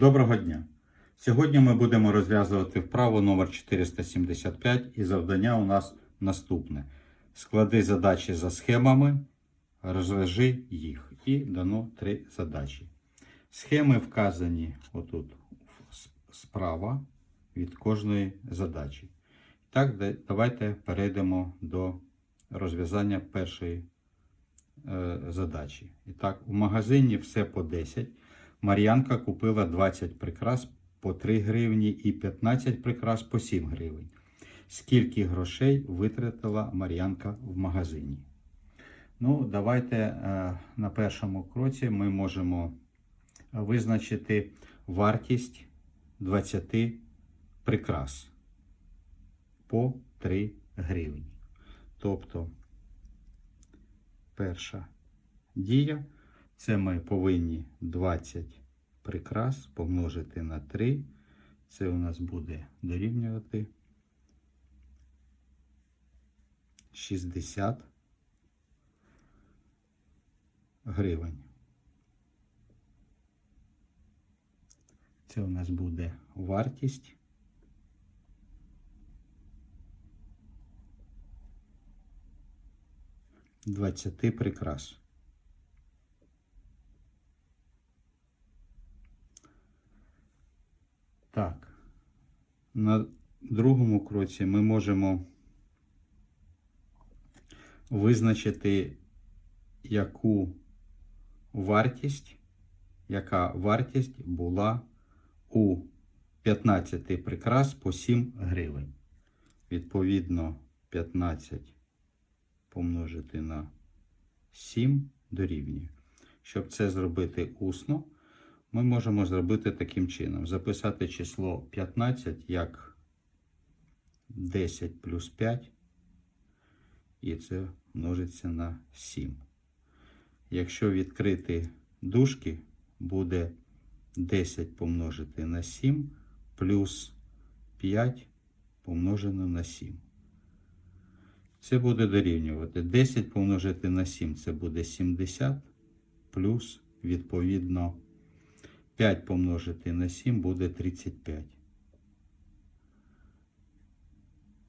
Доброго дня! Сьогодні ми будемо розв'язувати вправу номер 475 і завдання у нас наступне. Склади задачі за схемами, розв'яжи їх. І дано три задачі. Схеми вказані отут справа від кожної задачі. Так, давайте перейдемо до розв'язання першої е, задачі. І так, у магазині все по 10. Мар'янка купила 20 прикрас по 3 гривні і 15 прикрас по 7 гривень. Скільки грошей витратила Мар'янка в магазині? Ну, давайте е, на першому кроці ми можемо визначити вартість 20 прикрас по 3 гривні. Тобто, перша дія це ми повинні 20 прикрас помножити на 3. Це у нас буде дорівнювати 60 гривень. Це у нас буде вартість. Двадцяти прикрас. Так. На другому кроці ми можемо визначити, яку вартість, яка вартість була у 15 прикрас по 7 гривень. Відповідно, 15 помножити на 7 дорівнює. Щоб це зробити усно, ми можемо зробити таким чином: записати число 15 як 10 плюс 5, і це множиться на 7. Якщо відкрити дужки, буде 10 помножити на 7 плюс 5 помножено на 7. Це буде дорівнювати 10 помножити на 7 це буде 70 плюс відповідно 5 помножити на 7 буде 35.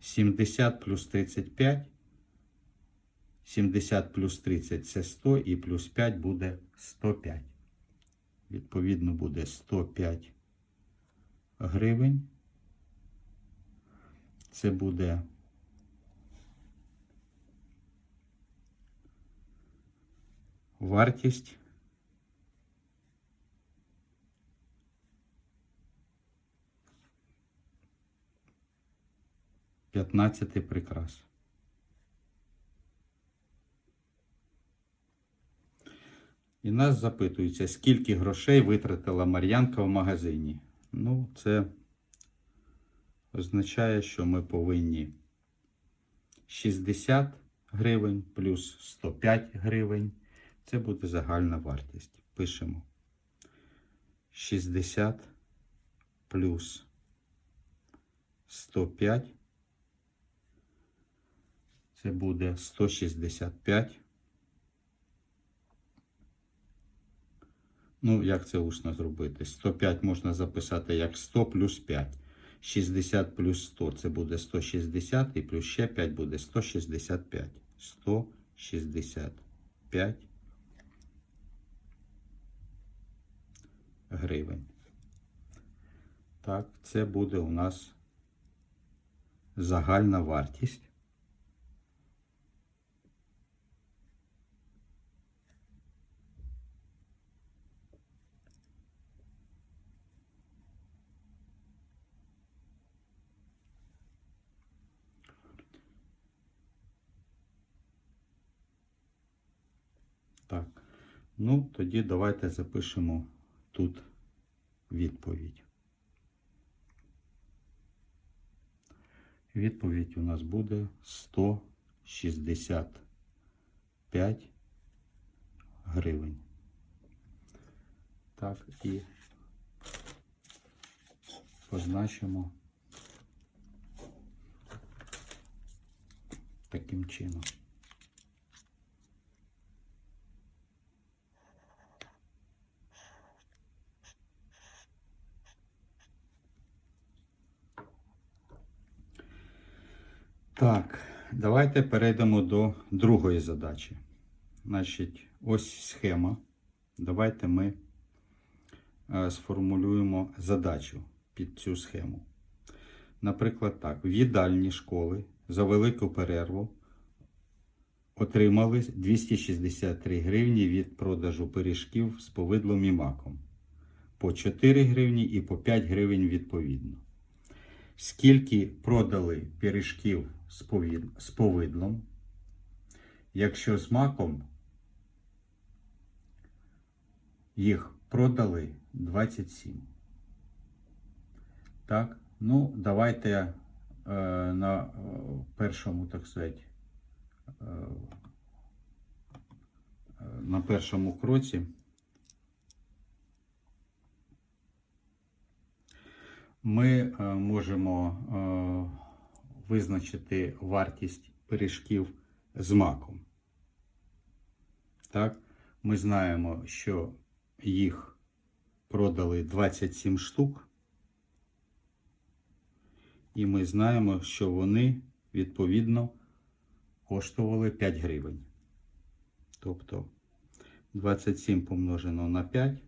70 плюс 35. 70 плюс 30 це 100 і плюс 5 буде 105. Відповідно буде 105 гривень. Це буде вартість 15 прикрас. І нас запитується, скільки грошей витратила Мар'янка в магазині. Ну, це означає, що ми повинні 60 гривень плюс 105 гривень. Це буде загальна вартість. Пишемо 60 плюс 105. Це буде 165. Ну, як це усно зробити? 105 можна записати як 100 плюс 5. 60 плюс 100 це буде 160 і плюс ще 5 буде 165. 165 гривень. Так, це буде у нас загальна вартість. Так. Ну, тоді давайте запишемо тут відповідь. Відповідь у нас буде 165 гривень. Так, і позначимо таким чином. Так, давайте перейдемо до другої задачі. Значить, ось схема. Давайте ми е, сформулюємо задачу під цю схему. Наприклад, так, в їдальні школи за велику перерву отримали 263 гривні від продажу пиріжків з повидлом і маком. По 4 гривні і по 5 гривень відповідно. Скільки продали пиріжків з повидлом, якщо з маком їх продали 27. Так, ну давайте е, на е, першому, так сказати, е, е, на першому кроці ми е, можемо е, визначити вартість пиріжків з маком. Так, ми знаємо, що їх продали 27 штук. І ми знаємо, що вони відповідно коштували 5 гривень. Тобто 27 помножено на 5,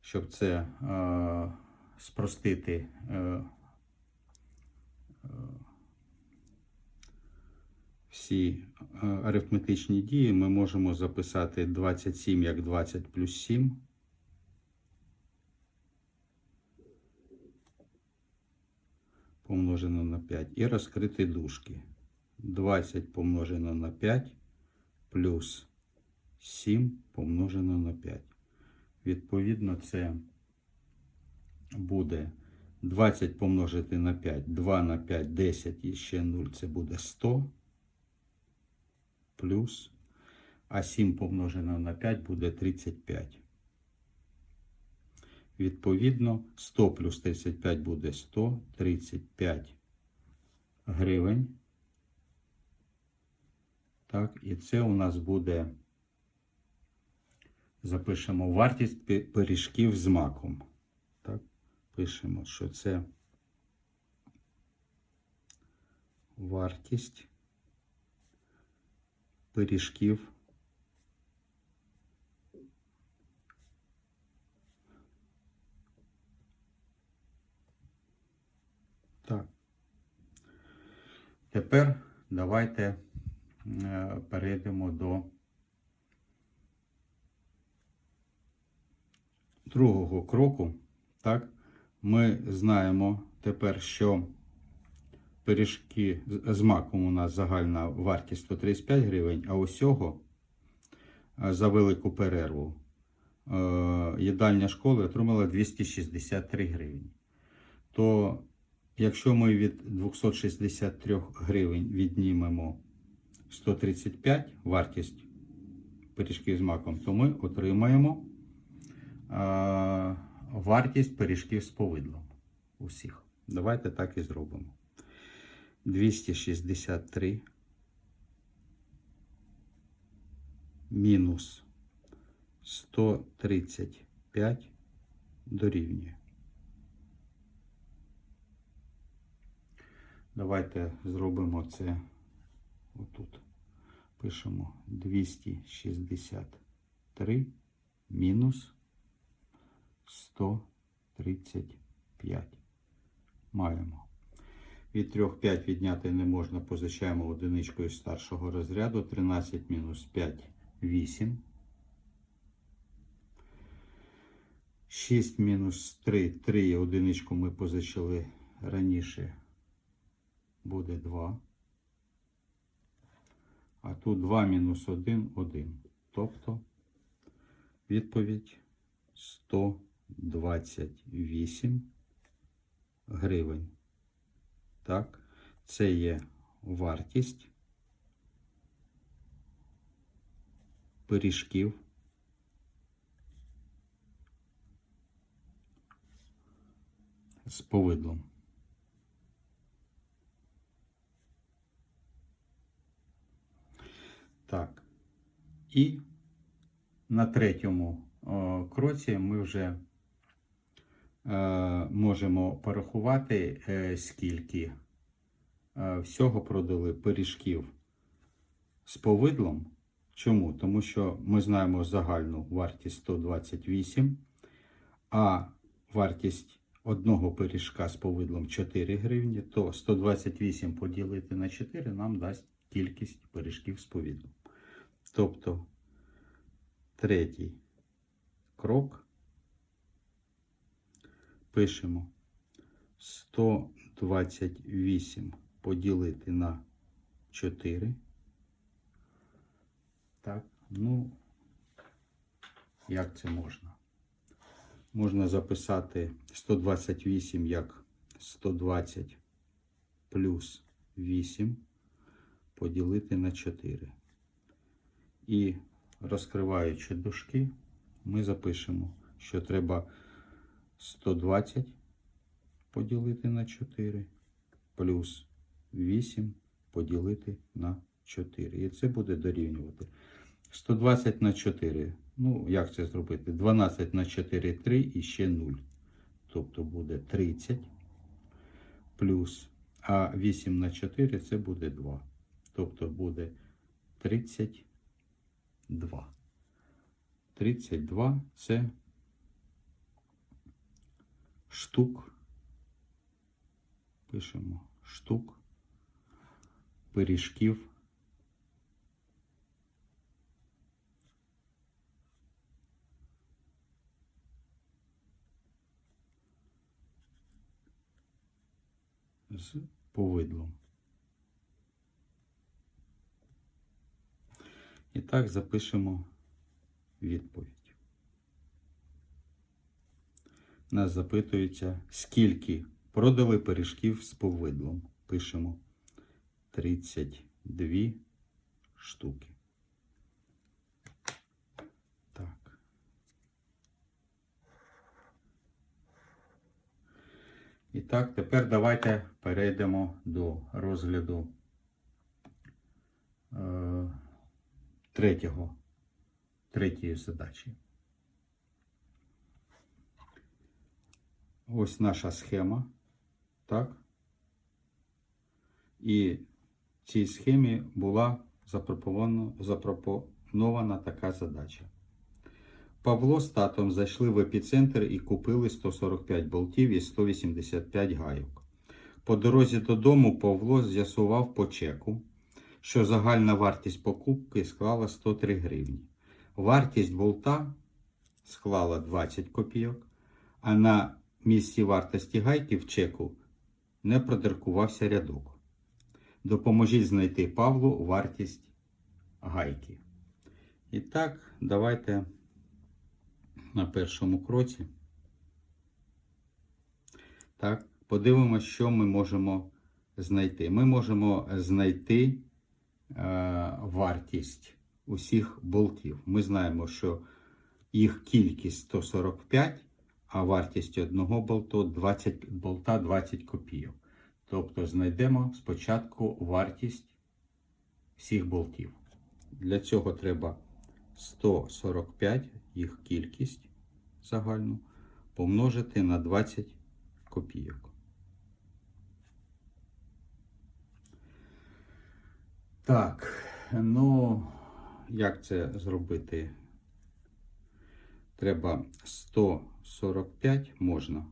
щоб це е, спростити е, е, всі е, арифметичні дії, ми можемо записати 27 як 20 плюс 7. помножено на 5 і розкрити дужки. 20 помножено на 5 плюс 7 помножено на 5. Відповідно, це буде 20 помножити на 5, 2 на 5, 10 і ще 0 це буде 100 плюс, а 7 помножено на 5 буде 35. Відповідно, 100 плюс 35 буде 135 гривень. Так, і це у нас буде, запишемо вартість пиріжків з маком. Пишемо, що це вартість пиріжків Так. Тепер давайте е, перейдемо до другого кроку. Так, ми знаємо тепер, що пиріжки з- маком у нас загальна вартість 135 гривень, а усього е, за велику перерву е, їдальня школи отримала 263 гривні. То Якщо ми від 263 гривень віднімемо 135 вартість пиріжків з маком, то ми отримаємо а, вартість пиріжків з повидлом усіх. Давайте так і зробимо. 263 мінус 135 дорівнює. Давайте зробимо це отут. Пишемо 263 мінус 135. Маємо. Від 3 5 відняти не можна, позичаємо одиничкою старшого розряду. 13 мінус 5 8. 6 мінус 3 3 одиничку ми позичили раніше буде 2. А тут 2 мінус 1 1. Тобто відповідь 128 гривень. Так, це є вартість пиріжків. З повидлом. Так. І на третьому о, кроці ми вже е, можемо порахувати, е, скільки е, всього продали пиріжків з повидлом. Чому? Тому що ми знаємо загальну вартість 128, а вартість одного пиріжка з повидлом 4 гривні, то 128 поділити на 4 нам дасть кількість пиріжків з повидлом. Тобто третій крок пишемо 128 поділити на 4. Так, ну, як це можна? Можна записати 128 як 120 плюс 8 поділити на 4. І розкриваючи дужки, ми запишемо, що треба 120 поділити на 4 плюс 8 поділити на 4. І це буде дорівнювати 120 на 4. Ну, як це зробити? 12 на 4 3 і ще 0. Тобто буде 30 плюс, а 8 на 4 це буде 2. Тобто буде 32. 32 це штук. Пишемо штук пиріжків. З повидлом. І так запишемо відповідь. Нас запитується, скільки продали пиріжків з повидлом. Пишемо 32 штуки. Так. І так, тепер давайте перейдемо до розгляду е, третього, третьої задачі. Ось наша схема. Так. І в цій схемі була запропонована, запропонована така задача. Павло з татом зайшли в епіцентр і купили 145 болтів і 185 гайок. По дорозі додому Павло з'ясував по чеку, що загальна вартість покупки склала 103 гривні. Вартість болта склала 20 копійок, а на місці вартості гайки в чеку не продиркувався рядок. Допоможіть знайти Павлу вартість гайки. І так, давайте на першому кроці. Так, подивимося, що ми можемо знайти. Ми можемо знайти е, вартість усіх болтів. Ми знаємо, що їх кількість 145, а вартість одного болту 20, болта 20 копійок. Тобто знайдемо спочатку вартість всіх болтів. Для цього треба 145, їх кількість загальну, помножити на 20 копійок. Так, ну, як це зробити? Треба 145 можна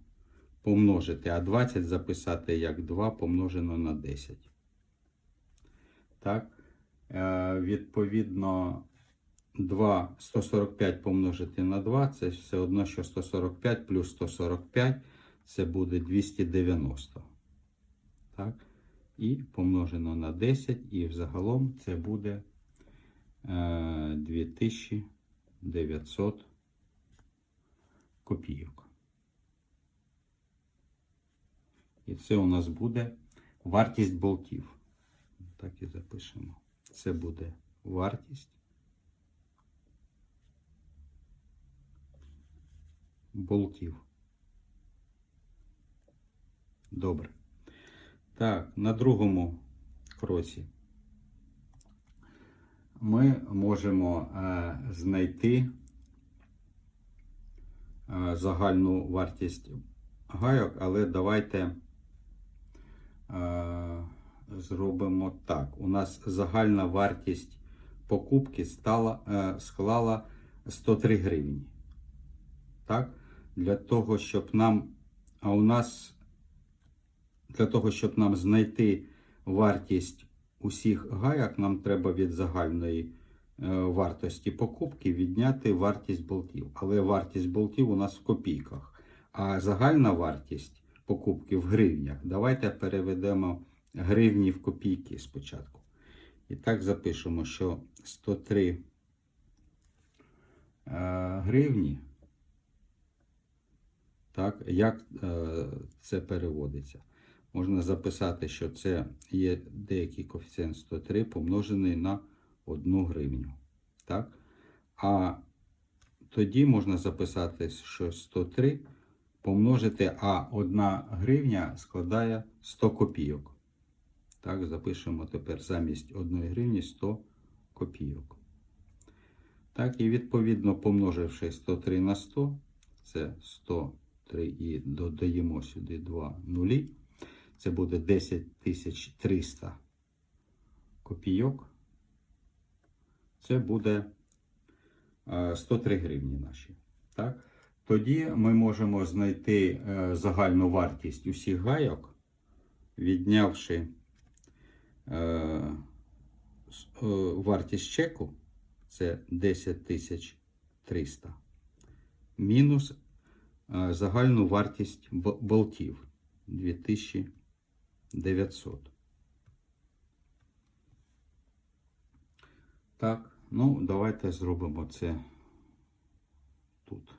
помножити, а 20 записати як 2 помножено на 10. Так, е, відповідно, 2, 145 помножити на 2, це все одно, що 145 плюс 145, це буде 290. Так, і помножено на 10, і взагалом це буде е, 2900 копійок. І це у нас буде вартість болтів. Так і запишемо. Це буде вартість болтів. Добре. Так, на другому кроці ми можемо е, знайти загальну вартість гайок, але давайте е, зробимо так. У нас загальна вартість покупки стала, е, склала 103 гривні. Так? Для того, щоб нам. А у нас для того, щоб нам знайти вартість усіх гаяк, нам треба від загальної е, вартості покупки відняти вартість болтів. Але вартість болтів у нас в копійках. А загальна вартість покупки в гривнях. Давайте переведемо гривні в копійки спочатку. І так запишемо, що 103 е, гривні. Так, як е, це переводиться? Можна записати, що це є деякий коефіцієнт 103 помножений на 1 гривню. Так? А тоді можна записати, що 103 помножити, а 1 гривня складає 100 копійок. Так, запишемо тепер замість 1 гривні 100 копійок. Так, і відповідно помноживши 103 на 100, це 103 і додаємо сюди 2 нулі. Це буде 10 300 копійок. Це буде е, 103 гривні наші. Так? Тоді ми можемо знайти е, загальну вартість усіх гайок, віднявши е, е, вартість чеку, це 10 300, мінус е, загальну вартість болтів 2900. Так, ну давайте зробимо це тут.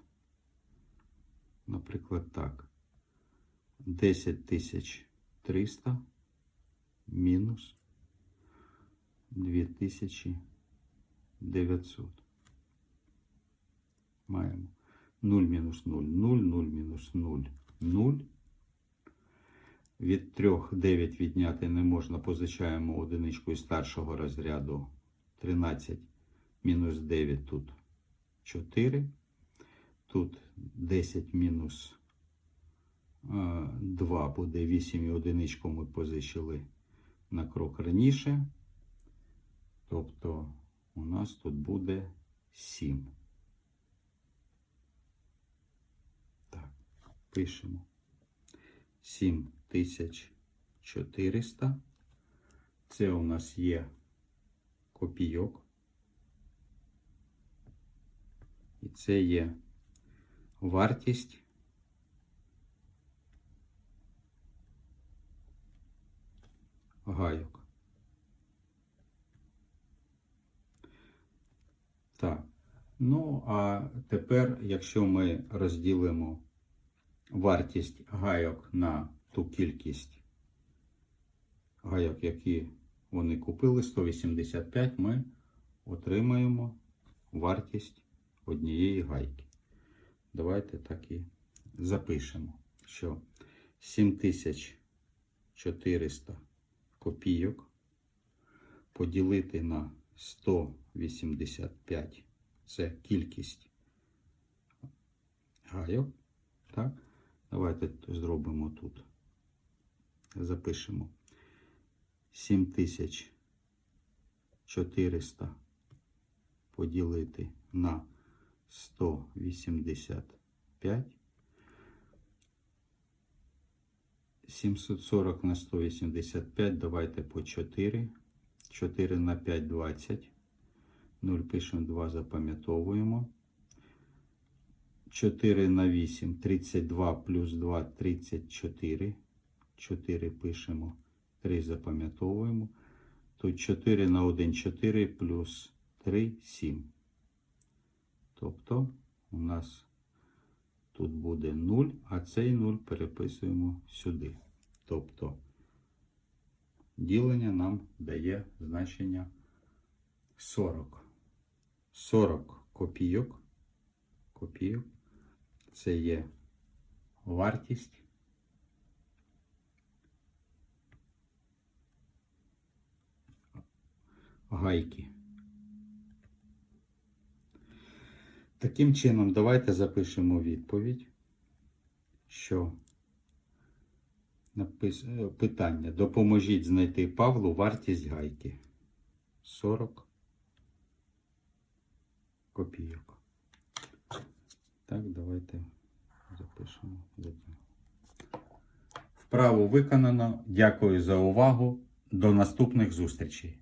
Наприклад, так. 10 300 мінус 2900. Маємо 0 мінус 0, 0, 0 мінус 0, 0. Від 3 9 відняти не можна, позичаємо одиничку із старшого розряду 13 мінус 9 тут 4. Тут 10 мінус е, 2 буде 8 і одиничку ми позичили на крок раніше. Тобто у нас тут буде 7. Так, пишемо. 7400. Це у нас є копійок. І це є вартість гайок. Так. Ну, а тепер, якщо ми розділимо вартість гайок на ту кількість гайок, які вони купили, 185, ми отримаємо вартість однієї гайки. Давайте так і запишемо, що 7400 копійок поділити на 185 це кількість гайок. Так? Давайте зробимо тут. Запишемо 7400 поділити на 185. 740 на 185. Давайте по 4. 4 на 5 20. 0 пишемо 2, запам'ятовуємо. 4 на 8 32 плюс 2 34. 4 пишемо, 3 запам'ятовуємо. Тут 4 на 1 4 плюс 3 7. Тобто у нас тут буде 0, а цей 0 переписуємо сюди. Тобто ділення нам дає значення 40. 40 копійок. Копійок. Це є вартість. Гайки. Таким чином, давайте запишемо відповідь, що Напис... е, Питання. Допоможіть знайти Павлу вартість гайки. 40 копійок. Так, давайте запишемо. Вправу виконано. Дякую за увагу. До наступних зустрічей.